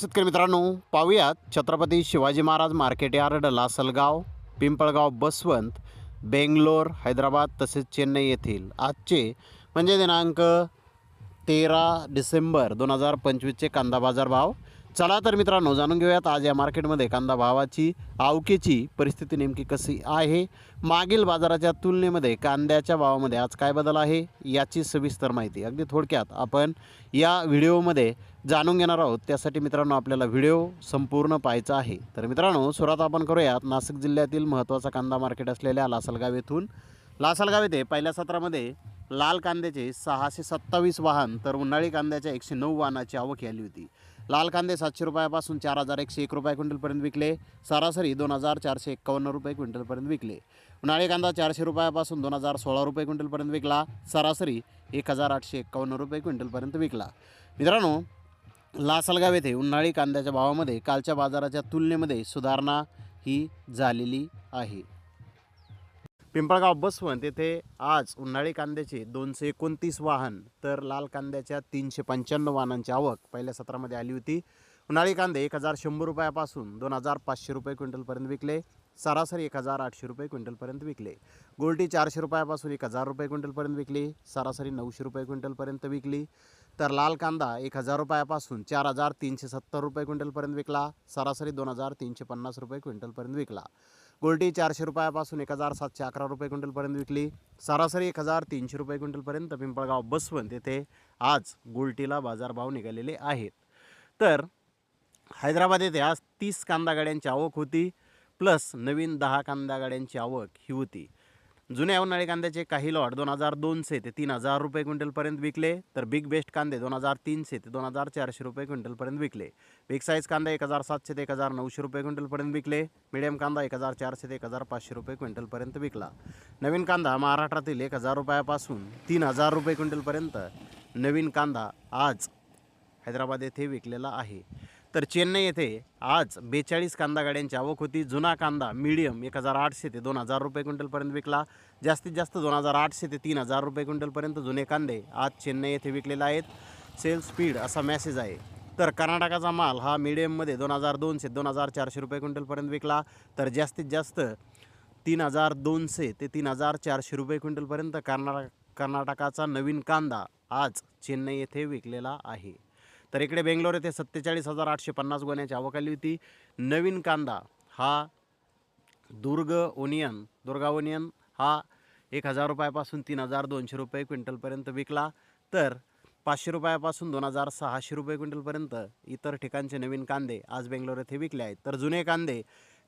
शेतकरी मित्रांनो पाहूयात छत्रपती शिवाजी महाराज मार्केट यार्ड लासलगाव पिंपळगाव बसवंत बेंगलोर हैदराबाद तसेच चेन्नई येथील. आजचे म्हणजे दिनांक तेरा डिसेंबर दोन हजार पंचवीसचे कांदा बाजार भाव चला तर मित्रांनो जाणून घेऊयात आज या मार्केटमध्ये कांदा भावाची आवकेची परिस्थिती नेमकी कशी आहे? मागील बाजाराच्या तुलनेमध्ये कांद्याच्या भावामध्ये आज काय बदल आहे याची सविस्तर माहिती अगदी थोडक्यात आपण या व्हिडिओमध्ये जाणून घेणार आहोत. त्यासाठी मित्रांनो आपल्याला व्हिडिओ संपूर्ण पाहायचा आहे. तर मित्रांनो सुरुवात आपण करूयात. नाशिक जिल्ह्यातील महत्त्वाचा कांदा मार्केट असलेल्या लासलगाव येथून. लासलगाव येथे पहिल्या सत्रामध्ये लाल कांद्याचे सहाशे सत्तावीस वाहन तर उन्हाळी कांद्याच्या एकशे नऊ वाहनाची आवक आली होती. लाल कांदे सातशे रुपयापासून चार हजार एकशे एक रुपये क्विंटलपर्यंत विकले. सरासरी दोन हजार चारशे एक्कावन्न रुपये क्विंटलपर्यंत विकले. उन्हाळी कांदा चारशे रुपयापासून दोन हजार सोळा रुपये क्विंटलपर्यंत विकला. सरासरी एक हजार आठशे एक्कावन्न रुपये क्विंटलपर्यंत विकला. मित्रांनो लासलगाव येथे उन्हाळी कांद्याच्या भावामध्ये कालच्या बाजाराच्या तुलनेमध्ये सुधारणा ही झालेली आहे. पिंपळगाव बसवंत येथे आज उन्हाळी कांद्याचे दोनशे एकोणतीस वाहन तर लाल कांद्याच्या तीनशे पंच्याण्णव वाहनांची आवक पहिल्या सत्रामध्ये आली होती. उन्हाळी कांदे एक हजार शंभर रुपयापासून दोन हजार पाचशे रुपये क्विंटलपर्यंत विकले. सरासरी एक हजार आठशे रुपये क्विंटलपर्यंत विकले. गोल्टी चारशे रुपयापासून एक हजार रुपये क्विंटलपर्यंत विकली. सरासरी नऊशे रुपये क्विंटलपर्यंत विकली. तर लाल कांदा एक हजार रुपयापासून चार हजार तीनशे सत्तर रुपये क्विंटलपर्यंत विकला. सरासरी दोन हजार तीनशे पन्नास रुपये क्विंटलपर्यंत विकला. गोल्टी चारशे रुपयापासून एक हजार सातशे अकरा रुपये क्विंटलपर्यंत विकली. सरासरी एक हजार तीनशे रुपये क्विंटलपर्यंत पिंपळगाव बसवंत येथे आज गोल्टीला बाजारभाव निघालेले आहेत. तर हैदराबाद येथे आज तीस कांदा गाड्यांची आवक होती. प्लस नवीन दहा कांदा गाड्यांची आवक ही होती. जुन्या उन्हाळी कांद्याचे काही लॉट दोन हजार दोनशे ते तीन हजार रुपये क्विंटलपर्यंत विकले तर बिग बेस्ट कांदे दोन हजार तीनशे ते दोन हजार चारशे रुपये क्विंटलपर्यंत विकले. बिग साईज कांदा एक हजार सातशे ते एक हजार नऊशे रुपये क्विंटलपर्यंत विकले मिडियम कांदा एक हजार चारशे ते एक हजार पाचशे रुपये क्विंटलपर्यंत विकला. नवीन कांदा महाराष्ट्रातील एक हजार रुपयापासून तीन हजार रुपये क्विंटलपर्यंत नवीन कांदा आज हैदराबाद येथे विकलेला आहे. तर चेन्नई येथे आज बेचाळीस कांदा गाड्यांची आवक होती. जुना कांदा मीडियम एक हजार आठशे ते दोन हजार रुपये क्विंटलपर्यंत विकला. जास्तीत जास्त दोन हजार आठशे ते तीन हजार रुपये क्विंटलपर्यंत जुने कांदे आज चेन्नई येथे विकलेले आहेत. सेल स्पीड असा मॅसेज आहे. तर कर्नाटकाचा माल हा मीडियममध्ये दोन हजार दोनशे दोन हजार चारशे रुपये क्विंटलपर्यंत विकला. तर जास्तीत जास्त तीन हजार दोनशे ते तीन हजार चारशे रुपये क्विंटलपर्यंत कर्नाटक कर्नाटकाचा नवीन कांदा आज चेन्नई येथे विकलेला आहे. तर इकडे बेंगलोर येथे सत्तेचाळीस हजार आठशे पन्नास गोण्याची आवक आली होती. नवीन कांदा हा दुर्ग ओनियन दुर्गा ओनियन हा एक हजार रुपयापासून तीन हजार दोनशे रुपये क्विंटलपर्यंत विकला. तर पाचशे रुपयापासून दोन हजार सहाशे रुपये क्विंटलपर्यंत इतर ठिकाणचे नवीन कांदे आज बेंगलोर येथे विकले आहेत. तर जुने कांदे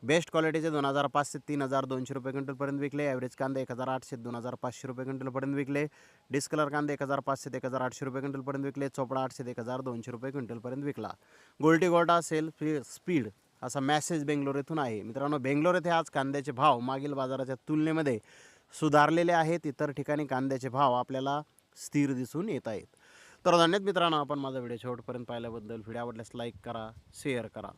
बेस्ट क्वालिटीचे दोन हजार पाचशे तीन हजार दोनशे रुपये क्विंटलपर्यंत विकले. ॲव्हरेज कांदे एक हजार आठशे दोन हजार पाचशे रुपये क्विंटलपर्यंत विकले. डिस्कलर कांदे एक हजार पाचशे ते एक हजार आठशे रुपये क्विंटलपर्यंत विकले. चोपडा आठशे ते एक हजार दोनशे रुपये क्विंटलपर्यंत विकला. गोल्टी गोल्टा सेल स्पीड असा मॅसेज बेंगलोर येथून आहे. मित्रांनो बेंगलोर येथे आज कांद्याचे भाव मागील बाजाराच्या तुलनेमध्ये सुधारलेले आहेत. इतर ठिकाणी कांद्याचे भाव आपल्याला स्थिर दिसून येत आहेत. तर धन्यवाद मित्रांनो आपण माझा व्हिडिओ शेवटपर्यंत पाहिल्याबद्दल. व्हिडिओ आवडल्यास लाईक करा शेअर करा.